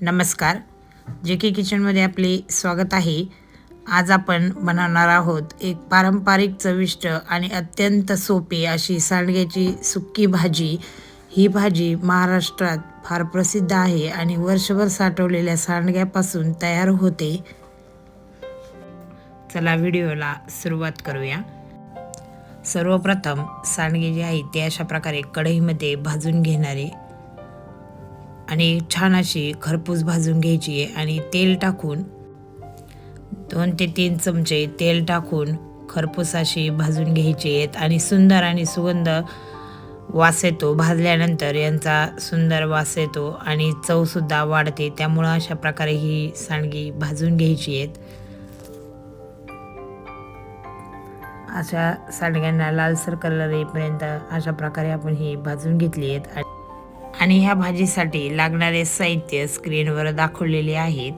नमस्कार. जे के किचनमध्ये आपले स्वागत आहे. आज आपण बनवणार आहोत एक पारंपरिक चविष्ट आणि अत्यंत सोपी अशी सांडग्याची सुक्की भाजी. ही भाजी महाराष्ट्रात फार प्रसिद्ध आहे आणि वर्षभर साठवलेल्या सांडग्यापासून तयार होते. चला व्हिडिओला सुरुवात करूया. सर्वप्रथम सांडगे जे आहे ते अशा प्रकारे कढईमध्ये भाजून घेणारे आणि छान अशी खरपूस भाजून घ्यायची आहे आणि तेल टाकून दोन ते तीन चमचे तेल टाकून खरपूस अशी भाजून घ्यायची आहेत. आणि सुंदर आणि सुगंध वास येतो. भाजल्यानंतर यांचा सुंदर वास येतो आणि चवसुद्धा वाढते. त्यामुळं अशा प्रकारे ही सांडगी भाजून घ्यायची आहेत. अशा सांडग्यांना लालसर कलर येईपर्यंत अशा प्रकारे आपण ही भाजून घेतली आहेत. आणि ह्या भाजीसाठी लागणारे साहित्य स्क्रीनवर दाखवलेले आहेत.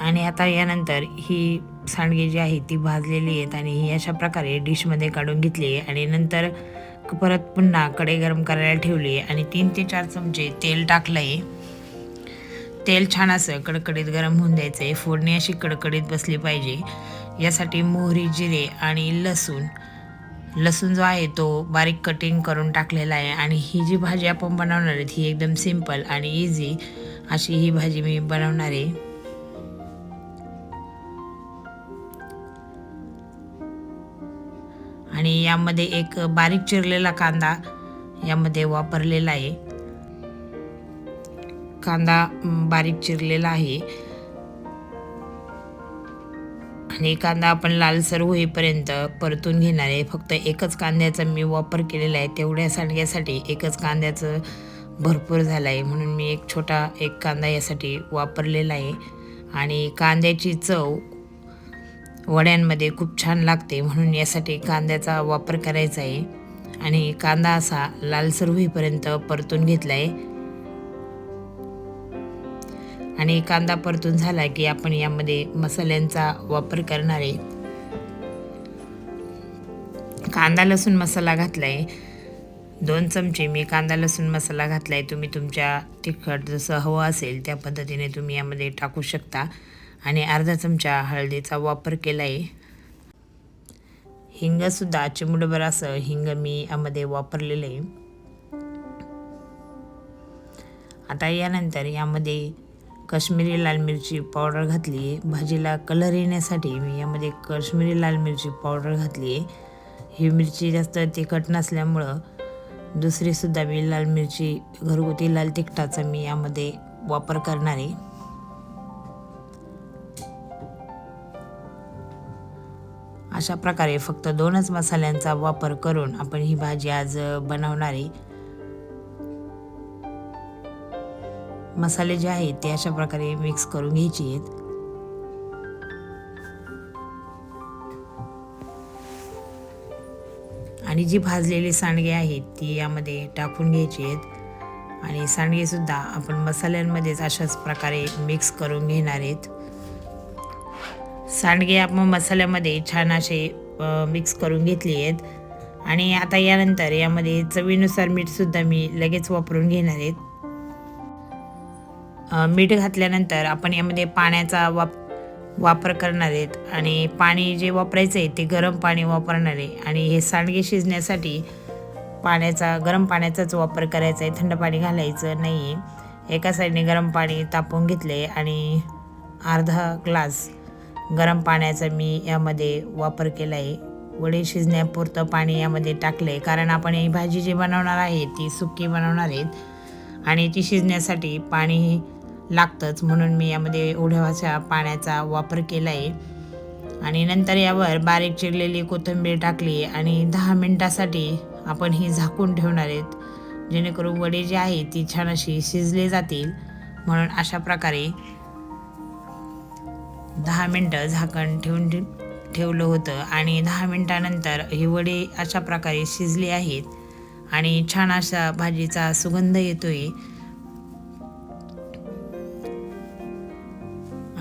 आणि आता यानंतर ही सांडगी जी आहे ती भाजलेली आहेत आणि ही अशा प्रकारे डिशमध्ये काढून घेतली आहे. आणि नंतर परत पुन्हा कडे गरम करायला ठेवली आहे आणि तीन ते चार चमचे तेल टाकलं आहे तेल छान असं कडकडीत गरम होऊन द्यायचं आहे फोडणी अशी कडकडीत बसली पाहिजे. यासाठी मोहरी जिरे आणि लसूण लसूण जो आहे तो बारीक कटिंग करून टाकलेला आहे. आणि ही जी भाजी आपण बनवणार आहे ही एकदम सिंपल आणि इझी अशी ही भाजी मी बनवणार आहे. आणि यामध्ये एक बारीक चिरलेला कांदा यामध्ये वापरलेला आहे. कांदा बारीक चिरलेला आहे. आणि कांदा आपण लालसर होईपर्यंत परतून घेणार आहे फक्त एकच कांद्याचा मी वापर केलेला आहे तेवढ्या सांडग्यासाठी एकच कांद्याचं भरपूर झालं आहे म्हणून मी एक छोटा एक कांदा यासाठी वापरलेला आहे. आणि कांद्याची चव वड्यांमध्ये खूप छान लागते म्हणून यासाठी कांद्याचा वापर करायचा आहे. आणि कांदा असा लालसर होईपर्यंत परतून घेतला आहे आणि कांदा परतून झाला की आपण यामध्ये मसाल्यांचा वापर करणार आहे. कांदा लसूण मसाला घातला आहे दोन चमचे मी कांदा लसूण मसाला घातला आहे तुम्ही तुमच्या तिखट जसं हवं असेल त्या पद्धतीने तुम्ही यामध्ये टाकू शकता. आणि अर्धा चमचा हळदीचा वापर केला आहे हिंगसुद्धा चिमुडभर असं हिंग मी यामध्ये वापरलेलं आहे. आता यानंतर यामध्ये काश्मीरी लाल मिरची पावडर घातली आहे. भाजीला कलर येण्यासाठी मी यामध्ये काश्मीरी लाल मिरची पावडर घातली आहे. ही मिरची जास्त तिखट नसल्यामुळं दुसरीसुद्धा मी लाल मिरची घरगुती लाल तिखटाचा मी यामध्ये वापर करणार आहे. अशा प्रकारे फक्त दोनच मसाल्यांचा वापर करून आपण ही भाजी आज बनवणार आहे. मसाले जे आहेत ते अशा प्रकारे मिक्स करून घ्यायचे आहेत. आणि जी भाजलेली सांडगे आहेत ती यामध्ये टाकून घ्यायची आहेत. आणि सांडगेसुद्धा आपण मसाल्यांमध्येच अशाच प्रकारे मिक्स करून घेणार आहेत. सांडगे आपण मसाल्यामध्ये छान असे मिक्स करून घेतले आहेत. आणि आता यानंतर यामध्ये चवीनुसार मीठसुद्धा मी लगेच वापरून घेणार आहेत. मीठ घातल्यानंतर आपण यामध्ये पाण्याचा वाप वापर करणार आहेत. आणि पाणी जे वापरायचं आहे ते गरम पाणी वापरणार आहे. आणि हे सांडगे शिजण्यासाठी पाण्याचा गरम पाण्याचाच वापर करायचा आहे. थंड पाणी घालायचं नाही आहे एका साईडने गरम पाणी तापवून घेतले आणि अर्धा ग्लास गरम पाण्याचा मी यामध्ये वापर केला आहे. वडे शिजण्यापुरतं पाणी यामध्ये टाकलं आहे कारण आपण ही भाजी जी बनवणार आहे ती सुकी बनवणार आहेत. आणि ती शिजण्यासाठी पाणी लागतंच. म्हणून मी यामध्ये एवढ्याच्या पाण्याचा वापर केला आहे आणि नंतर यावर बारीक चिरलेली कोथिंबीर टाकली आणि दहा मिनटासाठी आपण ही झाकून ठेवणार आहेत. जेणेकरून वडे जे आहे ती छान अशी शिजले जातील. म्हणून अशा प्रकारे दहा मिनटं झाकण ठेवून ठेवलं होतं. आणि दहा मिनटानंतर ही वडे अशा प्रकारे शिजली आहेत. आणि छान अशा भाजीचा सुगंध येतोय.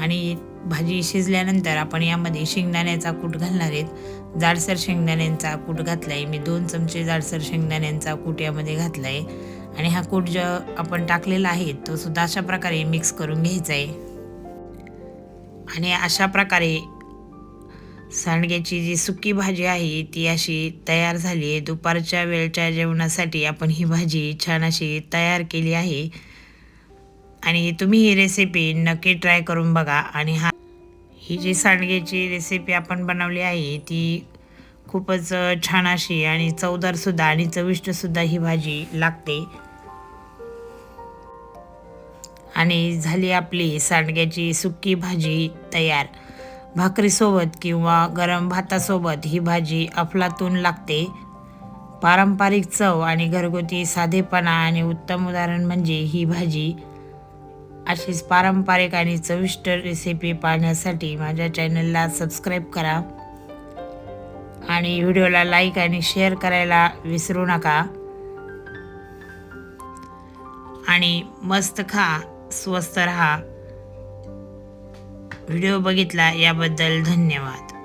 आणि भाजी शिजल्यानंतर आपण यामध्ये शेंगदाण्याचा कूट घालणार आहेत. जाडसर शेंगदाण्यांचा कूट घातला आहे मी दोन चमचे जाडसर शेंगदाण्यांचा कूट यामध्ये घातला आहे आणि हा कूट जो आपण टाकलेला आहे तो सुद्धा अशा प्रकारे मिक्स करून घ्यायचा आहे आणि अशा प्रकारे सांडग्याची जी सुकी भाजी आहे ती अशी तयार झाली आहे. दुपारच्या वेळच्या जेवणासाठी आपण ही भाजी छान अशी तयार केली आहे. आणि तुम्ही ही रेसिपी नक्की ट्राय करून बघा. आणि हा ही जी सांडग्याची रेसिपी आपण बनवली आहे ती खूपच छान अशी आणि चवदारसुद्धा आणि चविष्टसुद्धा ही भाजी लागते. आणि झाली आपली सांडग्याची सुकी भाजी तयार. भाकरीसोबत किंवा गरम भातासोबत ही भाजी अफलातून लागते. पारंपरिक चव आणि घरगुती साधेपणा आणि उत्तम उदाहरण म्हणजे ही भाजी अशीच पारंपरिक आणि चविष्ट रेसिपी पाहण्यासाठी माझ्या चॅनलला सबस्क्राईब करा. आणि व्हिडिओला लाईक आणि शेअर करायला विसरू नका. आणि मस्त खा स्वस्त रहा. व्हिडिओ बघितला याबद्दल धन्यवाद.